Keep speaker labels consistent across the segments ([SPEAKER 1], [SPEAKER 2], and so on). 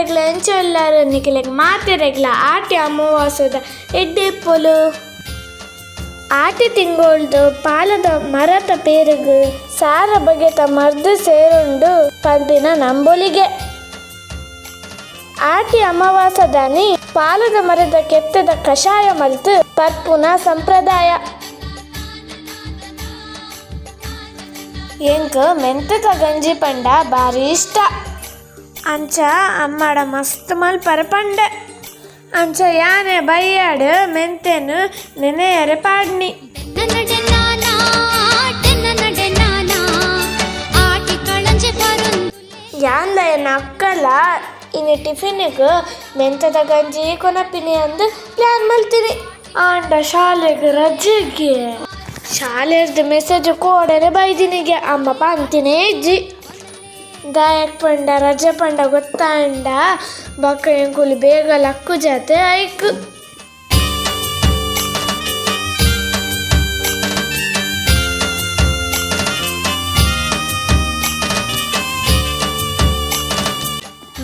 [SPEAKER 1] ಎಂಚೊಲ್ಲಾರು ನಿಖಿಲೆಗ್ ಮಾತೆರೆಗ್ಲ ಆಟಿ ಅಮಾವಾಸ್ಯದ ಎಡ್ಡೆ ಪೊಲು. ಆಟಿ ತಿಂಗೊಳ್ದು ಪಾಲದ ಮರತ ಪೇರುಗು ಸಾರ ಬಗೆತ ಮರ್ದು ಸೇರುಂಡು ಪಂದಿನ ನಂಬೊಲಿಗೆ. ಆಟಿ ಅಮಾವಾಸದಾನಿ ಪಾಲದ ಮರದ ಕೆತ್ತದ ಕಷಾಯ ಮಲ್ತು ಪರ್ಪುನ ಸಂಪ್ರದಾಯ. ಎಂಕ ಮೆಂತದ ಗಂಜಿ ಪಂಡ ಬಾರಿ ಇಷ್ಟ. ಅಂಚ ಅಮ್ಮಡ ಮಸ್ತ್ ಮಲ್ಪರ ಪಂಡೆ ಅಂಚ ಯಾನೆ ಬೈಯಾಡು ಮೆಂತೆನು ನೆನೆಯರೆ ಪಾಡ್ನಿ. ಯಾಂದ ಎನ್ನ ಅಕ್ಕಲ ಇನ್ನು ಟಿಫಿನಿಗೆ ಮೆಂತದ ಗಂಜಿ ಕೊನಪಿನಿ ಅಂದು ಪ್ಲ್ಯಾನ್ ಮಲ್ತೀನಿ. ಆಂಡ ಶಾಲೆಗೆ ರಜೆಗೆ. ಶಾಲೆರ್ದು ಮೆಸೇಜ್ ಕೋಡನೆ ಬೈದಿನಿಗೆ ಅಮ್ಮ ಪಂತಿನೇ ಇಜ್ಜಿ. ಗಾಯಕ್ ಪಂಡ, ರಜೆ ಪಂಡ, ಗೊತ್ತಾಂಡ. ಬಕ್ಕ ಬೇಗ ಲಕ್ಕು ಜಾತೆ ಐಕ್.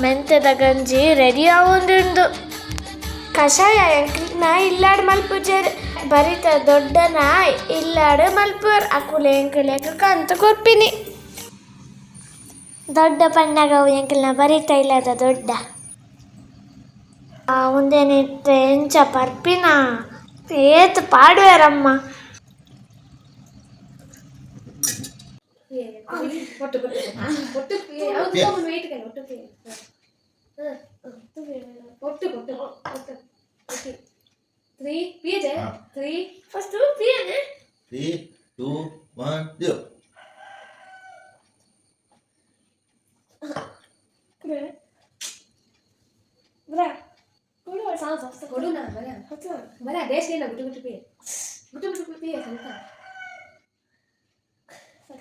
[SPEAKER 1] ಮೆಂತ್ಯದ ಗಂಜಿ ರೆಡಿ ಆವೊಂದುಂಡು. ಕಷಾಯ ನಾ ಇಲ್ಲಾಡ್ ಮಲ್ಪುಜರ್. ಬರಿತ ದೊಡ್ಡನ ಇಲ್ಲಾಡ್ ಮಲ್ಪುರ್. ಅಕುಲೆ ಎಂಕುಲೆಗ್ ಕಂತ ಕೊರ್ಪಿನಿ ದೊಡ್ಡ ಪಣ್ಣಗವು ಎಂಕಲ್ನ ಬರಿತ ಇಲ್ಲದ ದೊಡ್ಡ ಮುಂದೇನಿಟ್ಟು ಎಂಚ ಪರ್ಪಿನ ಏತ್ ಪಾಡುವೆರಮ್ಮ
[SPEAKER 2] ತ್ರೀ ಪಿಯಜೆ
[SPEAKER 3] ಹಾ.
[SPEAKER 2] ತ್ರೀ
[SPEAKER 1] ಫಸ್ಟ್ ಪಿಯನೆ
[SPEAKER 3] Three,
[SPEAKER 2] ಕೊಡು ನಾ ಬರ ಬರ ದೇಶದಿಂದ ಗುಟ್ಟು ಗುಟ್ಟು ಪಿಯೆ ಗುಟ್ಟು ಗುಟ್ಟು ಪಿಯೆ ಸ್ವಲ್ಪ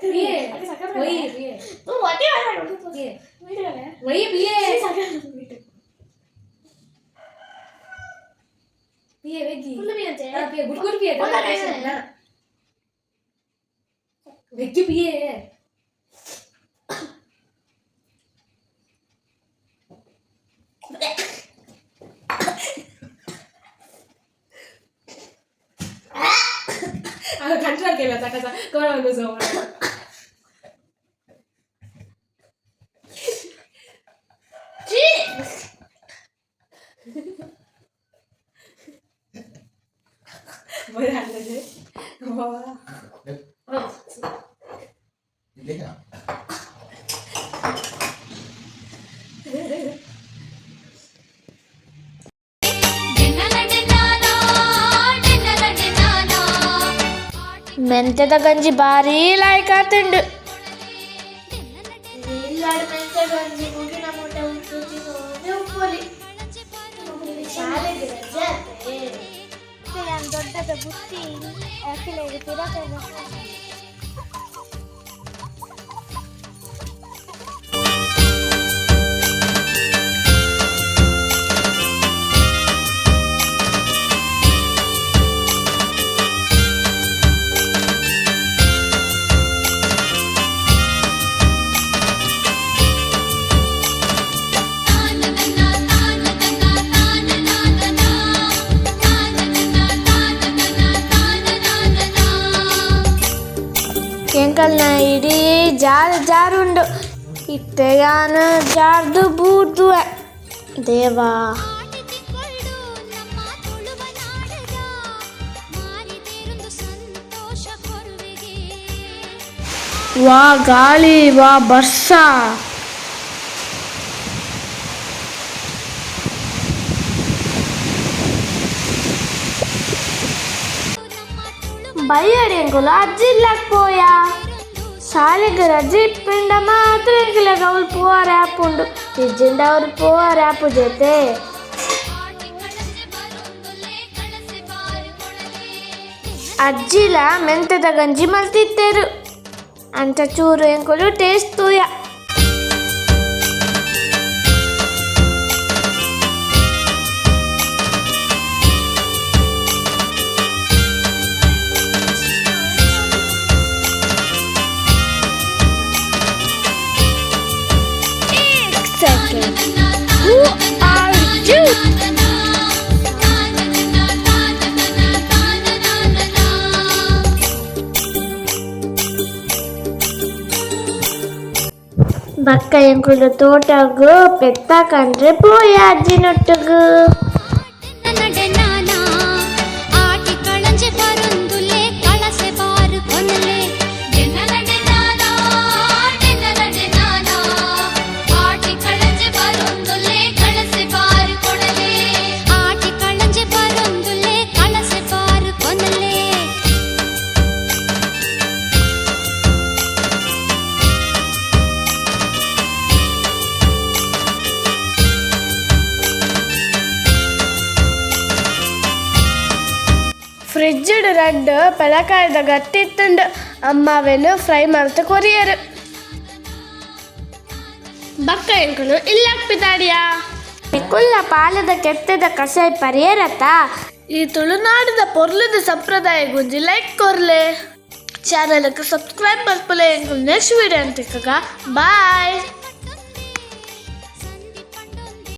[SPEAKER 2] pie ಒಯ್ pie pie ಒಯ್ pie pie veggie ಹಾ, ಪಿಯೆ ಗುಟ್ಟು ಗುಟ್ಟು ಪಿಯೆ ವೆಜ್ಜು ಪಿಯೆ कंट्रोल केला होता कसा कोणाला घुसव
[SPEAKER 3] बरं
[SPEAKER 4] आलं ते
[SPEAKER 1] ಮೆಂತ್ಯದ ಗಂಜಿ ಭಾರಿ ಲಾಯ್ಕ್ ಆತುಂಡು ದೊಡ್ಡದ ಬುತ್ತಿ ಅಖಿಲೆಗೆ ಎಂಕಲ್ನ ಇಡೀ ಜಾರ್ ಜಾರುಂಡು ಇಟ್ಟೆಗಾನ ಜಾರ್ದು ಬೂರ್ದು ದೇವಾ. ವಾ ಗಾಳಿ, ವಾ ಬರ್ಸ ಬಯ್ಯಡಿ ಅಂಕುಲು ಅಜ್ಜಿಲ್ಲಕ್ ಪೋಯಾ. ಶಾಲೆಗೆ ರಜೆ ಇಪ್ಪಿಂಡ ಮಾತ್ರ ಎಂಕುಲೆಗ್ ಅವ್ಲು ಪೋವಾರ ಆಪುಂಡು ಇಜ್ಜಿಂಡ ಅವ್ರು ಪೋವಾರ ಆಪು ಜೊತೆ ಅಜ್ಜಿಲ ಮೆಂತದ ಗಂಜಿ ಮಲ್ತಿತ್ತೇರು ಅಂಚ ಚೂರು ಎಂಕುಲು ಟೇಸ್ಟ್ ತೂಯ ಬಕ್ಕ ಎಂಕುಲು ತೋಟಗು ಪೆತ್ತ ಕಂಡ್ರೆ ಪೋಯ ಅಜ್ಜಿನೊಟ್ಟಗು
[SPEAKER 4] ನಡೆ
[SPEAKER 1] ಫ್ರಿಜ್ രണ്ട് പിളക്കായത് ಗಟ್ಟಿತ್ತುಂಡು ಅಮ್ಮವೆನು ಫ್ರೈ മറത്ത് ಕೊರಿಯರು. ಬಕ್ಕ ಎಂಕುಲು ಇಲ್ಲಾಕ್ಪಿತಾಡಿಯಾ ಕುಲ್ಲ ಪಾಲದ ಕೆತ್ತದ ಕಸಾಯ ಪರಿಯರತ್ತ ಈ ತುಳುನಾಡಿದ ಪೊರ್ಲದ ಸಂಪ್ರದಾಯ ಗುಂಜಿ ಲೈಕ್ ಕೊರ್ಲೆ. ಚಾನಲ್ಗೆ ಸಬ್ಸ್ಕ್ರೈಬ್ ಮಲ್ಪಲೆ ನೆಕ್ಸ್ಟ್ ವಿಡಿಯೋ ಅಂತ ಬಾಯ್